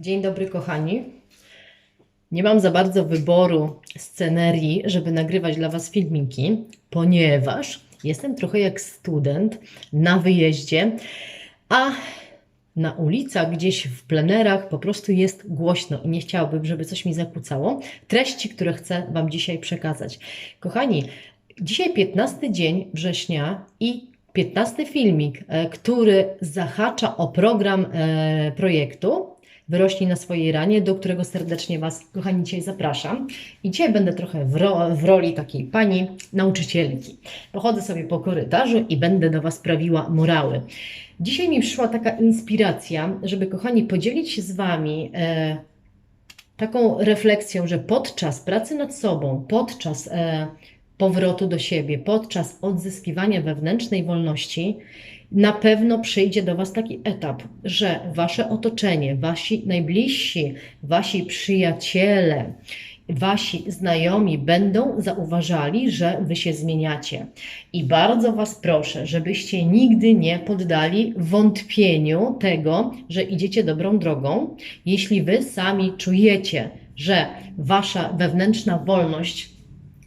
Dzień dobry, kochani. Nie mam za bardzo wyboru scenerii, żeby nagrywać dla Was filmiki, ponieważ jestem trochę jak student na wyjeździe, a na ulicach, gdzieś w plenerach po prostu jest głośno i nie chciałabym, żeby coś mi zakłócało treści, które chcę Wam dzisiaj przekazać. Kochani, dzisiaj 15 dzień września i 15 filmik, e, który zahacza o program e, projektu Wyrośnij na swojej ranie, do którego serdecznie Was, kochani, dzisiaj zapraszam. I dzisiaj będę trochę w, ro w roli takiej pani nauczycielki. Pochodzę sobie po korytarzu i będę do Was prawiła morały. Dzisiaj mi przyszła taka inspiracja, żeby, kochani, podzielić się z Wami e, taką refleksją, że podczas pracy nad sobą, podczas e, powrotu do siebie, podczas odzyskiwania wewnętrznej wolności, na pewno przyjdzie do Was taki etap, że Wasze otoczenie, Wasi najbliżsi, Wasi przyjaciele, Wasi znajomi będą zauważali, że Wy się zmieniacie. I bardzo Was proszę, żebyście nigdy nie poddali wątpieniu tego, że idziecie dobrą drogą, jeśli Wy sami czujecie, że Wasza wewnętrzna wolność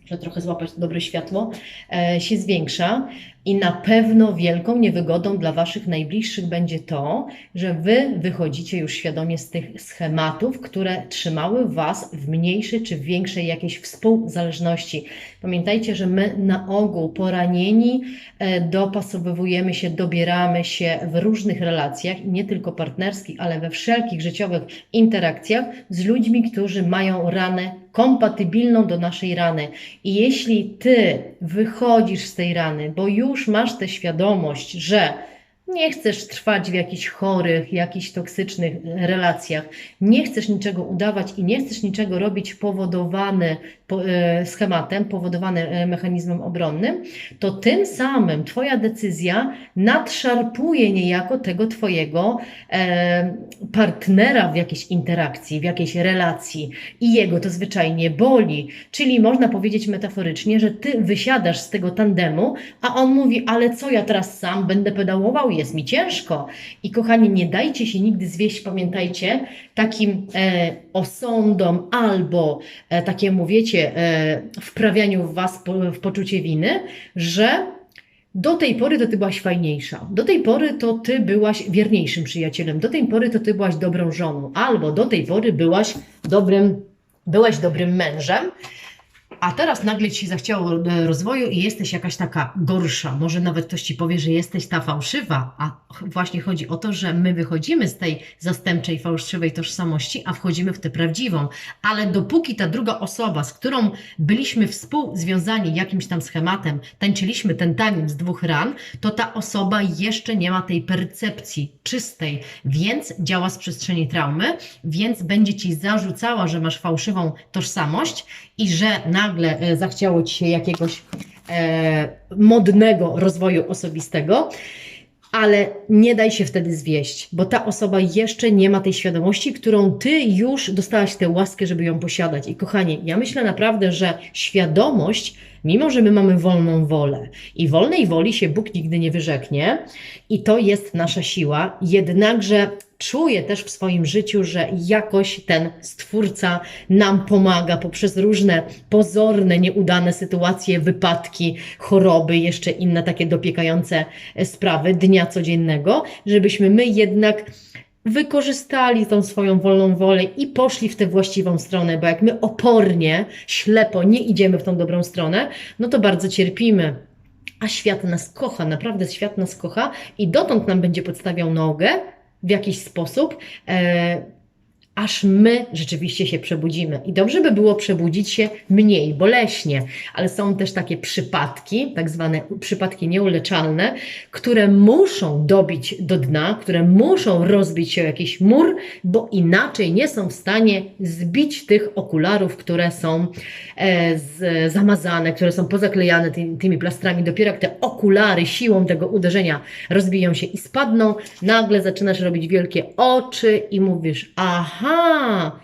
że trochę złapać dobre światło, e, się zwiększa. I na pewno wielką niewygodą dla Waszych najbliższych będzie to, że Wy wychodzicie już świadomie z tych schematów, które trzymały Was w mniejszej czy większej jakiejś współzależności. Pamiętajcie, że my na ogół poranieni e, dopasowujemy się, dobieramy się w różnych relacjach, nie tylko partnerskich, ale we wszelkich życiowych interakcjach z ludźmi, którzy mają ranę kompatybilną do naszej rany. I jeśli Ty wychodzisz z tej rany, bo już masz tę świadomość, że nie chcesz trwać w jakichś chorych, jakichś toksycznych relacjach, nie chcesz niczego udawać i nie chcesz niczego robić powodowane e, schematem, powodowane e, mechanizmem obronnym, to tym samym Twoja decyzja nadszarpuje niejako tego Twojego e, partnera w jakiejś interakcji, w jakiejś relacji i jego to zwyczajnie boli. Czyli można powiedzieć metaforycznie, że Ty wysiadasz z tego tandemu, a on mówi, ale co ja teraz sam będę pedałował? Jest mi ciężko. I kochani, nie dajcie się nigdy zwieść, pamiętajcie, takim e, osądom albo e, takiemu, wiecie, e, wprawianiu w was po, w poczucie winy, że do tej pory to ty byłaś fajniejsza, do tej pory to ty byłaś wierniejszym przyjacielem, do tej pory to ty byłaś dobrą żoną, albo do tej pory byłaś dobrym, byłaś dobrym mężem a teraz nagle ci zachciało e, rozwoju i jesteś jakaś taka gorsza. Może nawet ktoś ci powie, że jesteś ta fałszywa, a właśnie chodzi o to, że my wychodzimy z tej zastępczej, fałszywej tożsamości, a wchodzimy w tę prawdziwą. Ale dopóki ta druga osoba, z którą byliśmy współzwiązani jakimś tam schematem, tańczyliśmy ten taniec z dwóch ran, to ta osoba jeszcze nie ma tej percepcji czystej, więc działa z przestrzeni traumy, więc będzie ci zarzucała, że masz fałszywą tożsamość i że nagle e, zachciało ci się jakiegoś e, modnego rozwoju osobistego, ale nie daj się wtedy zwieść, bo ta osoba jeszcze nie ma tej świadomości, którą ty już dostałaś tę łaskę, żeby ją posiadać. I kochanie, ja myślę naprawdę, że świadomość, mimo że my mamy wolną wolę i wolnej woli się Bóg nigdy nie wyrzeknie, i to jest nasza siła, jednakże czuję też w swoim życiu, że jakoś ten stwórca nam pomaga poprzez różne pozorne, nieudane sytuacje, wypadki, choroby, jeszcze inne takie dopiekające sprawy dnia codziennego, żebyśmy my jednak wykorzystali tą swoją wolną wolę i poszli w tę właściwą stronę, bo jak my opornie, ślepo nie idziemy w tą dobrą stronę, no to bardzo cierpimy. A świat nas kocha, naprawdę świat nas kocha i dotąd nam będzie podstawiał nogę, w jakiś sposób, e, aż my rzeczywiście się przebudzimy. I dobrze by było przebudzić się mniej boleśnie, ale są też takie przypadki, tak zwane przypadki nieuleczalne, które muszą dobić do dna, które muszą rozbić się o jakiś mur, bo inaczej nie są w stanie zbić tych okularów, które są e, z, zamazane, które są pozaklejane tymi, tymi plastrami. Dopiero jak te okulary siłą tego uderzenia rozbiją się i spadną, nagle zaczynasz robić wielkie oczy i mówisz, aha, aha,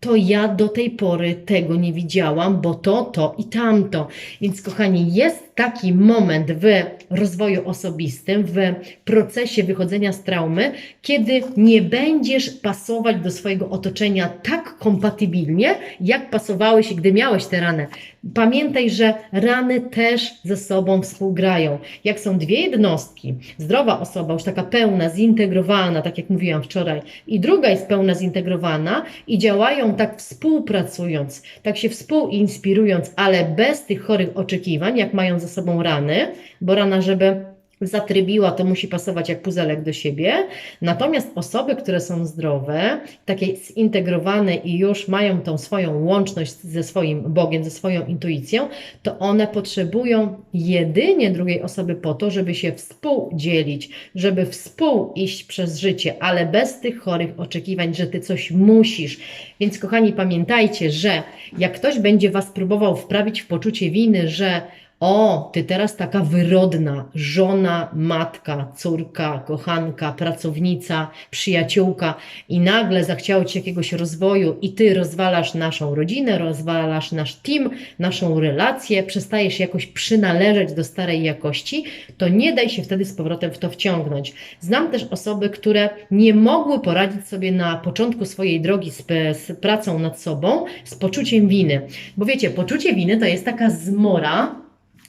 to ja do tej pory tego nie widziałam, bo to, to i tamto. Więc kochani, jest taki moment w rozwoju osobistym, w procesie wychodzenia z traumy, kiedy nie będziesz pasować do swojego otoczenia tak kompatybilnie, jak pasowałeś, gdy miałeś te rany. Pamiętaj, że rany też ze sobą współgrają. Jak są dwie jednostki, zdrowa osoba, już taka pełna, zintegrowana, tak jak mówiłam wczoraj, i druga jest pełna, zintegrowana i działają tak współpracując, tak się współinspirując, ale bez tych chorych oczekiwań, jak mają ze sobą rany, bo rana, żeby zatrybiła, to musi pasować jak puzelek do siebie. Natomiast osoby, które są zdrowe, takie zintegrowane i już mają tą swoją łączność ze swoim Bogiem, ze swoją intuicją, to one potrzebują jedynie drugiej osoby po to, żeby się współdzielić, żeby współiść przez życie, ale bez tych chorych oczekiwań, że ty coś musisz. Więc kochani, pamiętajcie, że jak ktoś będzie was próbował wprawić w poczucie winy, że o, ty teraz taka wyrodna, żona, matka, córka, kochanka, pracownica, przyjaciółka i nagle zachciało ci jakiegoś rozwoju i ty rozwalasz naszą rodzinę, rozwalasz nasz team, naszą relację, przestajesz jakoś przynależeć do starej jakości, to nie daj się wtedy z powrotem w to wciągnąć. Znam też osoby, które nie mogły poradzić sobie na początku swojej drogi z, z pracą nad sobą, z poczuciem winy. Bo wiecie, poczucie winy to jest taka zmora,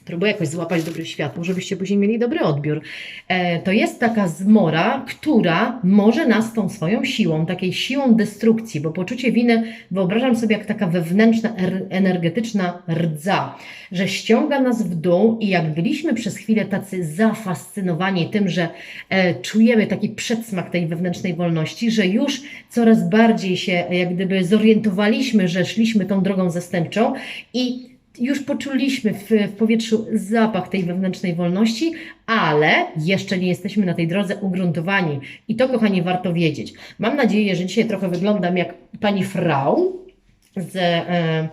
próbuję jakoś złapać dobre światło, żebyście później mieli dobry odbiór. E, to jest taka zmora, która może nas tą swoją siłą, takiej siłą destrukcji, bo poczucie winy wyobrażam sobie jak taka wewnętrzna, er, energetyczna rdza, że ściąga nas w dół i jak byliśmy przez chwilę tacy zafascynowani tym, że e, czujemy taki przedsmak tej wewnętrznej wolności, że już coraz bardziej się jak gdyby zorientowaliśmy, że szliśmy tą drogą zastępczą i już poczuliśmy w, w, powietrzu zapach tej wewnętrznej wolności, ale jeszcze nie jesteśmy na tej drodze ugruntowani. I to, kochani, warto wiedzieć. Mam nadzieję, że dzisiaj trochę wyglądam jak pani Frau z e,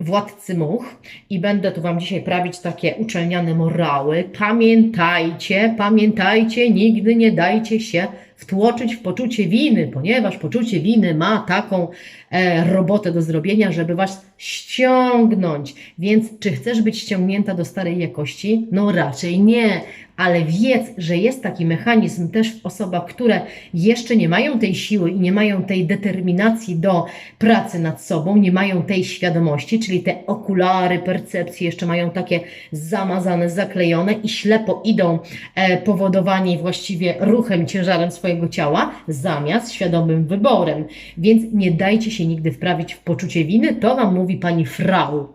Władcy Much i będę tu Wam dzisiaj prawić takie uczelniane morały. Pamiętajcie, pamiętajcie, nigdy nie dajcie się wtłoczyć w poczucie winy, ponieważ poczucie winy ma taką e, robotę do zrobienia, żeby Was ściągnąć. Więc czy chcesz być ściągnięta do starej jakości? No raczej nie ale wiedz, że jest taki mechanizm też w osobach, które jeszcze nie mają tej siły i nie mają tej determinacji do pracy nad sobą, nie mają tej świadomości, czyli te okulary percepcji jeszcze mają takie zamazane, zaklejone i ślepo idą e, powodowani właściwie ruchem, ciężarem swojego ciała, zamiast świadomym wyborem. Więc nie dajcie się nigdy wprawić w poczucie winy, to Wam mówi Pani Frau.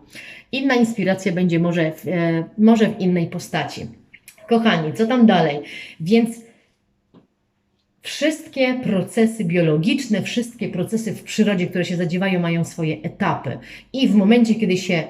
Inna inspiracja będzie może w, e, może w innej postaci. Kochani, co tam dalej? Więc wszystkie procesy biologiczne, wszystkie procesy w przyrodzie, które się zadziewają, mają swoje etapy. I w momencie, kiedy się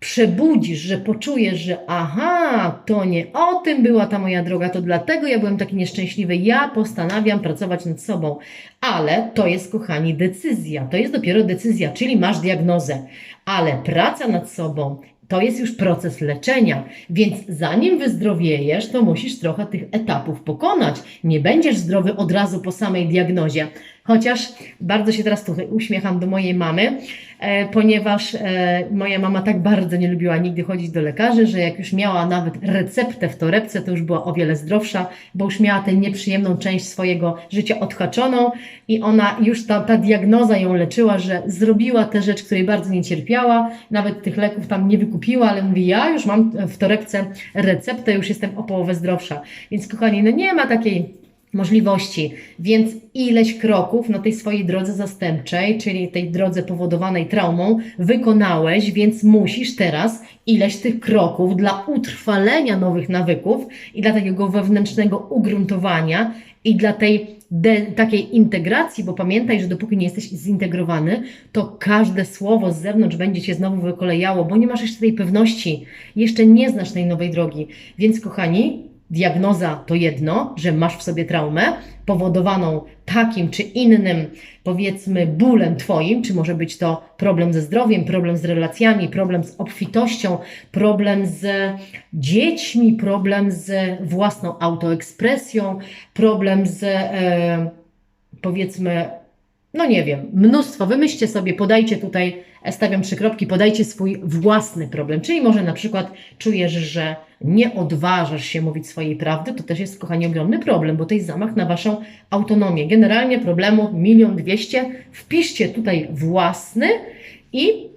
przebudzisz, że poczujesz, że aha, to nie o tym była ta moja droga, to dlatego ja byłem taki nieszczęśliwy, ja postanawiam pracować nad sobą. Ale to jest, kochani, decyzja. To jest dopiero decyzja, czyli masz diagnozę. Ale praca nad sobą to jest już proces leczenia, więc zanim wyzdrowiejesz, to musisz trochę tych etapów pokonać. Nie będziesz zdrowy od razu po samej diagnozie. Chociaż bardzo się teraz tutaj uśmiecham do mojej mamy, e, ponieważ e, moja mama tak bardzo nie lubiła nigdy chodzić do lekarzy, że jak już miała nawet receptę w torebce, to już była o wiele zdrowsza, bo już miała tę nieprzyjemną część swojego życia odhaczoną i ona już ta, ta diagnoza ją leczyła, że zrobiła tę rzecz, której bardzo nie cierpiała, nawet tych leków tam nie wykupiła, ale mówi, ja już mam w torebce receptę, już jestem o połowę zdrowsza. Więc kochani, no nie ma takiej możliwości, więc ileś kroków na tej swojej drodze zastępczej, czyli tej drodze powodowanej traumą, wykonałeś, więc musisz teraz ileś tych kroków dla utrwalenia nowych nawyków i dla takiego wewnętrznego ugruntowania i dla tej takiej integracji, bo pamiętaj, że dopóki nie jesteś zintegrowany, to każde słowo z zewnątrz będzie cię znowu wykolejało, bo nie masz jeszcze tej pewności, jeszcze nie znasz tej nowej drogi. Więc kochani, diagnoza to jedno, że masz w sobie traumę powodowaną takim czy innym, powiedzmy, bólem Twoim, czy może być to problem ze zdrowiem, problem z relacjami, problem z obfitością, problem z dziećmi, problem z własną autoekspresją, problem z, e, powiedzmy, no nie wiem, mnóstwo. Wymyślcie sobie, podajcie tutaj, stawiam trzy kropki, podajcie swój własny problem. Czyli może na przykład czujesz, że nie odważasz się mówić swojej prawdy, to też jest, kochani, ogromny problem, bo to jest zamach na Waszą autonomię. Generalnie problemu milion dwieście. Wpiszcie tutaj własny i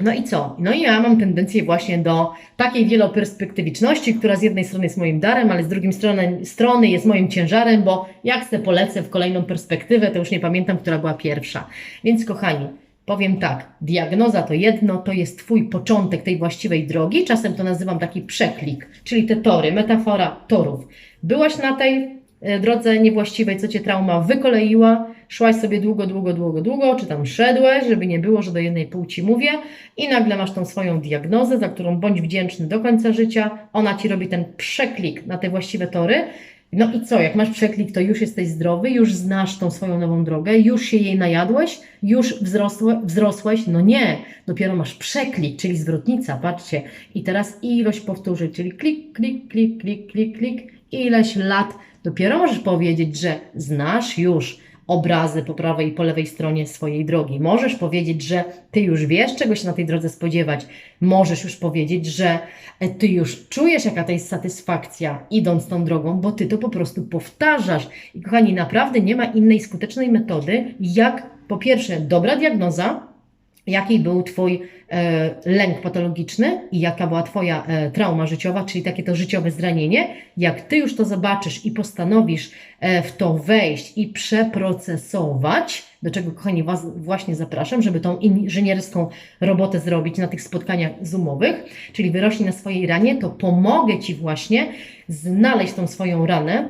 no i co? No i ja mam tendencję właśnie do takiej wieloperspektywiczności, która z jednej strony jest moim darem, ale z drugiej strony, strony jest moim ciężarem, bo jak se polecę w kolejną perspektywę, to już nie pamiętam, która była pierwsza. Więc kochani, powiem tak, diagnoza to jedno, to jest Twój początek tej właściwej drogi, czasem to nazywam taki przeklik, czyli te tory, metafora torów. Byłaś na tej e, drodze niewłaściwej, co Cię trauma wykoleiła, szłaś sobie długo, długo, długo, długo, czy tam szedłeś, żeby nie było, że do jednej płci mówię i nagle masz tą swoją diagnozę, za którą bądź wdzięczny do końca życia, ona Ci robi ten przeklik na te właściwe tory, no i co, jak masz przeklik, to już jesteś zdrowy, już znasz tą swoją nową drogę, już się jej najadłeś, już wzrosłe, wzrosłeś? No nie, dopiero masz przeklik, czyli zwrotnica, patrzcie. I teraz ilość powtórzeń, czyli klik, klik, klik, klik, klik, klik, ileś lat. Dopiero możesz powiedzieć, że znasz już obrazy po prawej i po lewej stronie swojej drogi. Możesz powiedzieć, że ty już wiesz, czego się na tej drodze spodziewać. Możesz już powiedzieć, że e, ty już czujesz, jaka to jest satysfakcja idąc tą drogą, bo ty to po prostu powtarzasz. I kochani, naprawdę nie ma innej skutecznej metody, jak po pierwsze dobra diagnoza, jaki był Twój e, lęk patologiczny i jaka była Twoja e, trauma życiowa, czyli takie to życiowe zranienie. Jak Ty już to zobaczysz i postanowisz e, w to wejść i przeprocesować, do czego, kochani, Was właśnie zapraszam, żeby tą inżynierską robotę zrobić na tych spotkaniach zoomowych, czyli wyrośnij na swojej ranie, to pomogę Ci właśnie znaleźć tą swoją ranę,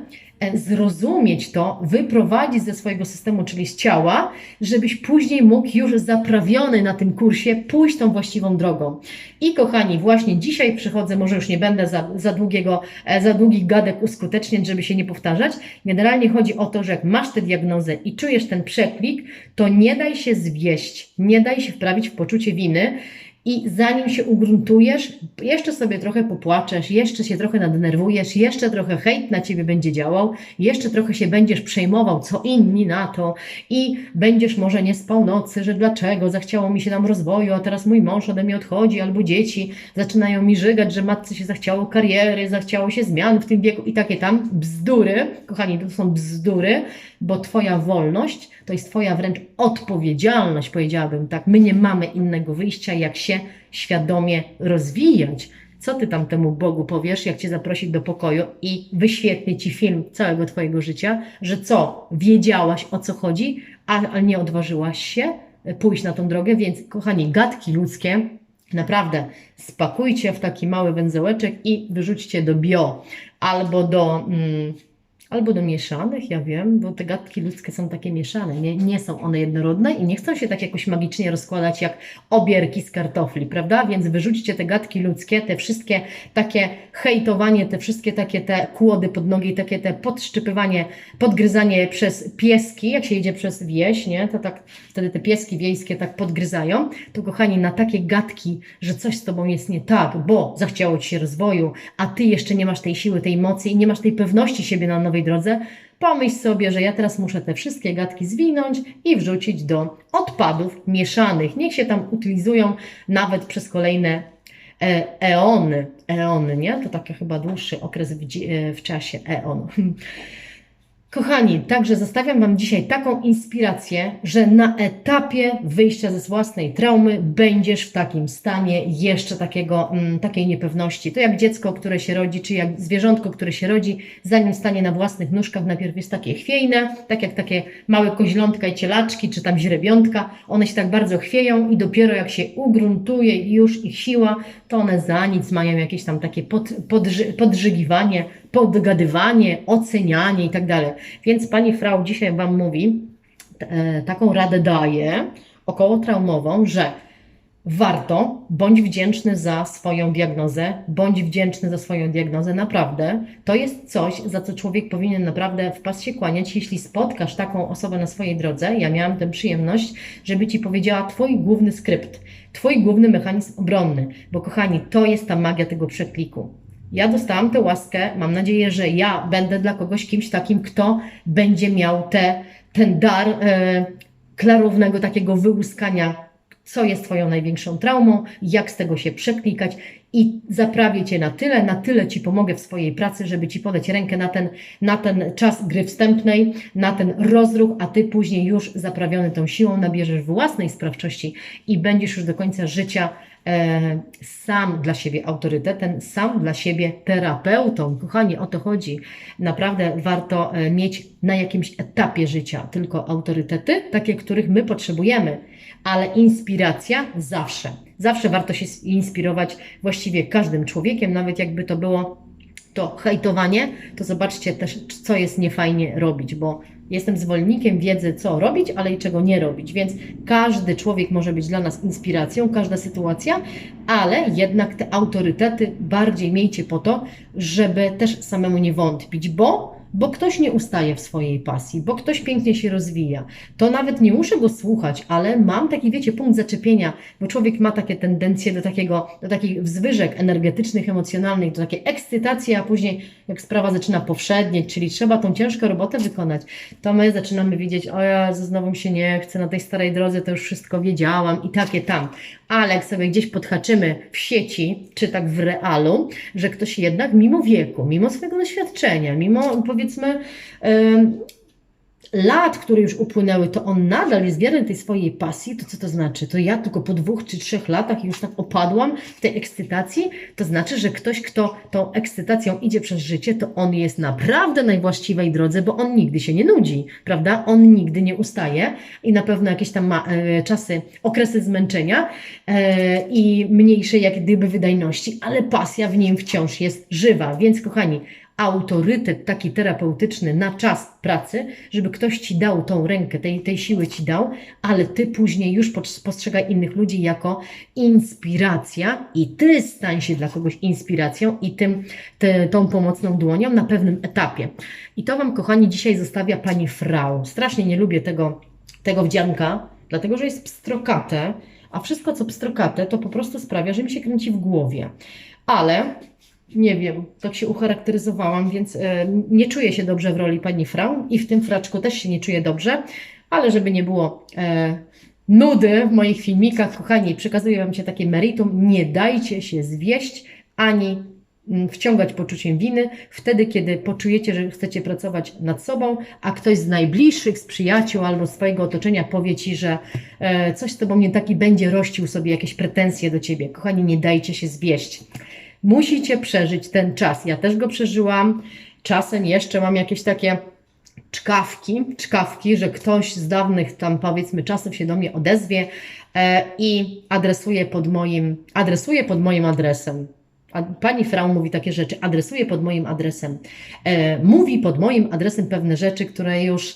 zrozumieć to, wyprowadzić ze swojego systemu, czyli z ciała, żebyś później mógł już zaprawiony na tym kursie pójść tą właściwą drogą. I kochani, właśnie dzisiaj przychodzę, może już nie będę za, za, długiego, e, za długich gadek uskuteczniać, żeby się nie powtarzać. Generalnie chodzi o to, że jak masz tę diagnozę i czujesz ten przeklik, to nie daj się zwieść, nie daj się wprawić w poczucie winy, i zanim się ugruntujesz, jeszcze sobie trochę popłaczesz, jeszcze się trochę nadnerwujesz, jeszcze trochę hejt na ciebie będzie działał, jeszcze trochę się będziesz przejmował, co inni na to, i będziesz może nie spał nocy, że dlaczego zachciało mi się tam rozwoju, a teraz mój mąż ode mnie odchodzi, albo dzieci zaczynają mi żygać, że matce się zachciało kariery, zachciało się zmian w tym wieku i takie tam bzdury. Kochani, to są bzdury, bo Twoja wolność to jest Twoja wręcz odpowiedzialność, powiedziałabym tak. My nie mamy innego wyjścia, jak się świadomie rozwijać. Co ty tam temu Bogu powiesz, jak cię zaprosić do pokoju i wyświetli ci film całego Twojego życia, że co, wiedziałaś o co chodzi, a nie odważyłaś się pójść na tą drogę, więc kochani, gadki ludzkie, naprawdę spakujcie w taki mały węzełeczek i wyrzućcie do bio albo do. Mm, albo do mieszanych, ja wiem, bo te gadki ludzkie są takie mieszane, nie, nie są one jednorodne i nie chcą się tak jakoś magicznie rozkładać jak obierki z kartofli, prawda? Więc wyrzućcie te gadki ludzkie, te wszystkie takie hejtowanie, te wszystkie takie te kłody pod nogi, takie te podszczypywanie, podgryzanie przez pieski, jak się jedzie przez wieś, nie? To tak wtedy te pieski wiejskie tak podgryzają, to kochani, na takie gadki, że coś z Tobą jest nie tak, bo zachciało Ci się rozwoju, a Ty jeszcze nie masz tej siły, tej mocy i nie masz tej pewności siebie na nowej drodze, pomyśl sobie, że ja teraz muszę te wszystkie gadki zwinąć i wrzucić do odpadów mieszanych. Niech się tam utylizują nawet przez kolejne e, eony. Eony, nie? To taki chyba dłuższy okres w, e, w czasie eon. Kochani, także zostawiam Wam dzisiaj taką inspirację, że na etapie wyjścia ze własnej traumy będziesz w takim stanie jeszcze takiego, mm, takiej niepewności. To jak dziecko, które się rodzi, czy jak zwierzątko, które się rodzi, zanim stanie na własnych nóżkach, najpierw jest takie chwiejne, tak jak takie małe koźlątka i cielaczki, czy tam źrebiątka, one się tak bardzo chwieją i dopiero jak się ugruntuje już ich siła, to one za nic mają jakieś tam takie pod, podży, podżygiwanie, podgadywanie, ocenianie i tak. Więc pani Frau dzisiaj Wam mówi, e, taką radę daje około traumową, że warto, bądź wdzięczny za swoją diagnozę, bądź wdzięczny za swoją diagnozę, naprawdę. To jest coś, za co człowiek powinien naprawdę w pas się kłaniać, jeśli spotkasz taką osobę na swojej drodze. Ja miałam tę przyjemność, żeby Ci powiedziała Twój główny skrypt, Twój główny mechanizm obronny, bo kochani, to jest ta magia tego przekliku. Ja dostałam tę łaskę, mam nadzieję, że ja będę dla kogoś kimś takim, kto będzie miał te, ten dar e, klarownego takiego wyłuskania, co jest Twoją największą traumą, jak z tego się przeklikać i zaprawię Cię na tyle, na tyle Ci pomogę w swojej pracy, żeby Ci podać rękę na ten, na ten czas gry wstępnej, na ten rozruch, a Ty później już zaprawiony tą siłą nabierzesz własnej sprawczości i będziesz już do końca życia e, sam dla siebie autorytetem, sam dla siebie terapeutą. Kochani, o to chodzi. Naprawdę warto e, mieć na jakimś etapie życia tylko autorytety, takie, których my potrzebujemy, ale inspiracja zawsze. Zawsze warto się inspirować właściwie każdym człowiekiem, nawet jakby to było to hejtowanie, to zobaczcie też, co jest niefajnie robić, bo jestem zwolennikiem wiedzy, co robić, ale i czego nie robić. Więc każdy człowiek może być dla nas inspiracją, każda sytuacja, ale jednak te autorytety bardziej miejcie po to, żeby też samemu nie wątpić, bo bo ktoś nie ustaje w swojej pasji, bo ktoś pięknie się rozwija. To nawet nie muszę go słuchać, ale mam taki, wiecie, punkt zaczepienia, bo człowiek ma takie tendencje do takiego, do takich wzwyżek energetycznych, emocjonalnych, do takiej ekscytacji, a później jak sprawa zaczyna powszednieć, czyli trzeba tą ciężką robotę wykonać, to my zaczynamy widzieć, o ja znowu się nie chce, na tej starej drodze to już wszystko wiedziałam i takie tam. Ale jak sobie gdzieś podhaczymy w sieci, czy tak w realu, że ktoś jednak mimo wieku, mimo swojego doświadczenia, mimo powiedzmy lat, które już upłynęły, to on nadal jest wierny tej swojej pasji, to co to znaczy? To ja tylko po dwóch czy trzech latach już tak opadłam w tej ekscytacji? To znaczy, że ktoś, kto tą ekscytacją idzie przez życie, to on jest naprawdę na właściwej drodze, bo on nigdy się nie nudzi, prawda? On nigdy nie ustaje i na pewno jakieś tam ma e, czasy, okresy zmęczenia e, i mniejszej jak gdyby wydajności, ale pasja w nim wciąż jest żywa. Więc kochani, autorytet taki terapeutyczny na czas pracy, żeby ktoś ci dał tą rękę, tej, tej siły ci dał, ale ty później już postrzegaj innych ludzi jako inspiracja i ty stań się dla kogoś inspiracją i tym, te, tą pomocną dłonią na pewnym etapie. I to Wam, kochani, dzisiaj zostawia Pani Frau. Strasznie nie lubię tego, tego wdzianka, dlatego że jest pstrokate, a wszystko co pstrokate to po prostu sprawia, że mi się kręci w głowie. Ale nie wiem, tak się ucharakteryzowałam, więc e, nie czuję się dobrze w roli pani Frau i w tym fraczku też się nie czuję dobrze, ale żeby nie było e, nudy w moich filmikach, kochani, przekazuję Wam się takie meritum, nie dajcie się zwieść ani mm, wciągać poczuciem winy wtedy, kiedy poczujecie, że chcecie pracować nad sobą, a ktoś z najbliższych, z przyjaciół albo swojego otoczenia powie Ci, że e, coś z Tobą nie taki będzie, rościł sobie jakieś pretensje do Ciebie. Kochani, nie dajcie się zwieść. Musicie przeżyć ten czas. Ja też go przeżyłam. Czasem jeszcze mam jakieś takie czkawki, czkawki, że ktoś z dawnych tam powiedzmy czasów się do mnie odezwie e, i adresuje pod moim, adresuje pod moim adresem. A pani Frau mówi takie rzeczy, adresuje pod moim adresem. E, mówi pod moim adresem pewne rzeczy, które już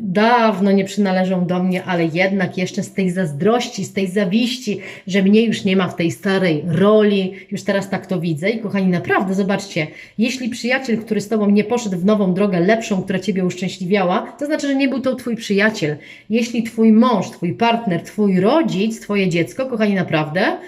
dawno nie przynależą do mnie, ale jednak jeszcze z tej zazdrości, z tej zawiści, że mnie już nie ma w tej starej roli, już teraz tak to widzę. I kochani, naprawdę zobaczcie, jeśli przyjaciel, który z Tobą nie poszedł w nową drogę, lepszą, która Ciebie uszczęśliwiała, to znaczy, że nie był to Twój przyjaciel. Jeśli Twój mąż, Twój partner, Twój rodzic, Twoje dziecko, kochani, naprawdę, e,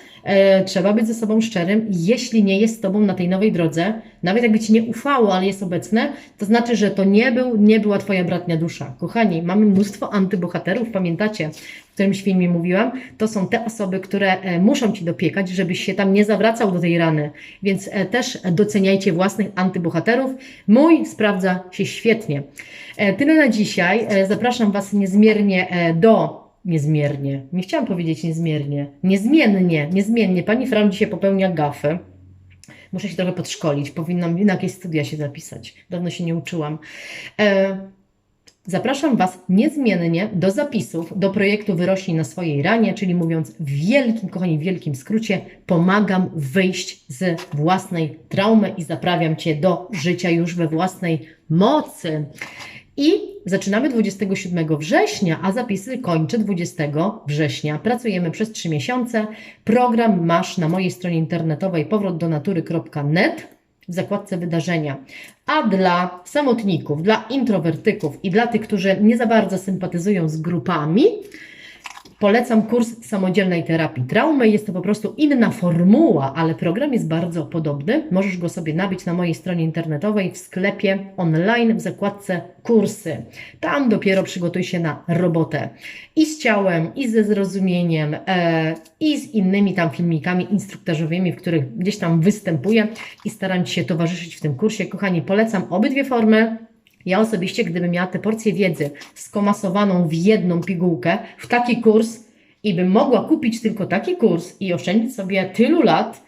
trzeba być ze sobą szczerym. Jeśli nie jest z Tobą na tej nowej drodze, nawet jakby Ci nie ufało, ale jest obecne, to znaczy, że to nie, był, nie była Twoja bratnia dusza. Kochani, mamy mnóstwo antybohaterów, pamiętacie, w którymś filmie mówiłam? To są te osoby, które e, muszą Ci dopiekać, żebyś się tam nie zawracał do tej rany. Więc e, też doceniajcie własnych antybohaterów. Mój sprawdza się świetnie. E, tyle na dzisiaj. Zapraszam Was niezmiernie do niezmiernie. Nie chciałam powiedzieć niezmiernie. Niezmiennie, niezmiennie. Pani Fran dzisiaj popełnia gafy. Muszę się trochę podszkolić. Powinnam na jakieś studia się zapisać. Dawno się nie uczyłam. E, zapraszam Was niezmiennie do zapisów do projektu Wyrośnij na swojej ranie, czyli mówiąc w wielkim, kochani, wielkim skrócie, pomagam wyjść z własnej traumy i zaprawiam Cię do życia już we własnej mocy. I zaczynamy 27 września, a zapisy kończę 20 września. Pracujemy przez 3 miesiące. Program masz na mojej stronie internetowej powrotdonatury.net w zakładce wydarzenia. A dla samotników, dla introwertyków i dla tych, którzy nie za bardzo sympatyzują z grupami, Polecam kurs samodzielnej terapii traumy. Jest to po prostu inna formuła, ale program jest bardzo podobny. Możesz go sobie nabyć na mojej stronie internetowej w sklepie online w zakładce kursy. Tam dopiero przygotuj się na robotę i z ciałem, i ze zrozumieniem, e, i z innymi tam filmikami instruktażowymi, w których gdzieś tam występuję i staram się towarzyszyć w tym kursie. Kochani, polecam obydwie formy. Ja osobiście, gdybym miała tę porcję wiedzy skomasowaną w jedną pigułkę, w taki kurs i bym mogła kupić tylko taki kurs i oszczędzić sobie tylu lat,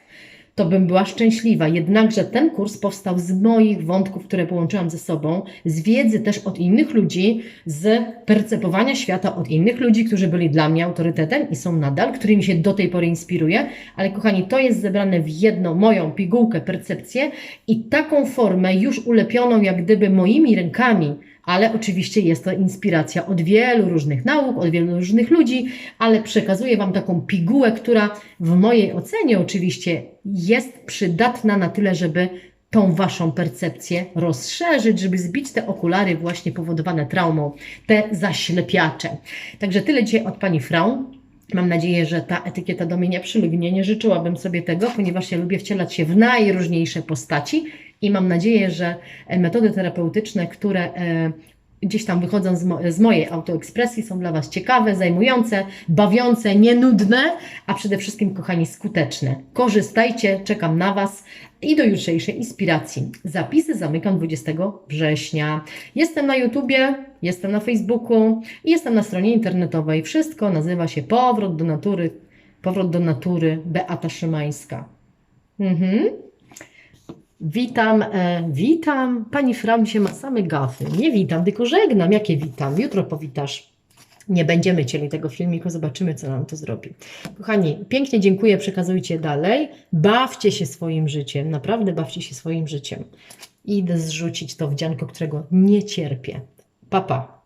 to bym była szczęśliwa. Jednakże ten kurs powstał z moich wątków, które połączyłam ze sobą, z wiedzy też od innych ludzi, z percepowania świata od innych ludzi, którzy byli dla mnie autorytetem i są nadal, którymi się do tej pory inspiruję. Ale kochani, to jest zebrane w jedną moją pigułkę, percepcję i taką formę już ulepioną jak gdyby moimi rękami ale oczywiście jest to inspiracja od wielu różnych nauk, od wielu różnych ludzi, ale przekazuję Wam taką pigułę, która w mojej ocenie oczywiście jest przydatna na tyle, żeby tą Waszą percepcję rozszerzyć, żeby zbić te okulary właśnie powodowane traumą, te zaślepiacze. Także tyle dzisiaj od Pani Frau. Mam nadzieję, że ta etykieta do mnie nie przylgnie. Nie życzyłabym sobie tego, ponieważ ja lubię wcielać się w najróżniejsze postaci i mam nadzieję, że e, metody terapeutyczne, które e, gdzieś tam wychodzą z, mo z mojej autoekspresji, są dla Was ciekawe, zajmujące, bawiące, nienudne, a przede wszystkim, kochani, skuteczne. Korzystajcie, czekam na Was i do jutrzejszej inspiracji. Zapisy zamykam 20 września. Jestem na YouTubie, jestem na Facebooku i jestem na stronie internetowej. Wszystko nazywa się Powrót do Natury, Powrót do Natury Beata Szymańska. Mhm. Witam, e, witam. Pani Frau się ma same gafy. Nie witam, tylko żegnam. Jakie witam? Jutro powitasz. Nie będziemy cieli tego filmiku, zobaczymy, co nam to zrobi. Kochani, pięknie dziękuję, przekazujcie dalej. Bawcie się swoim życiem, naprawdę bawcie się swoim życiem. Idę zrzucić to wdzianko, którego nie cierpię. Papa. Pa.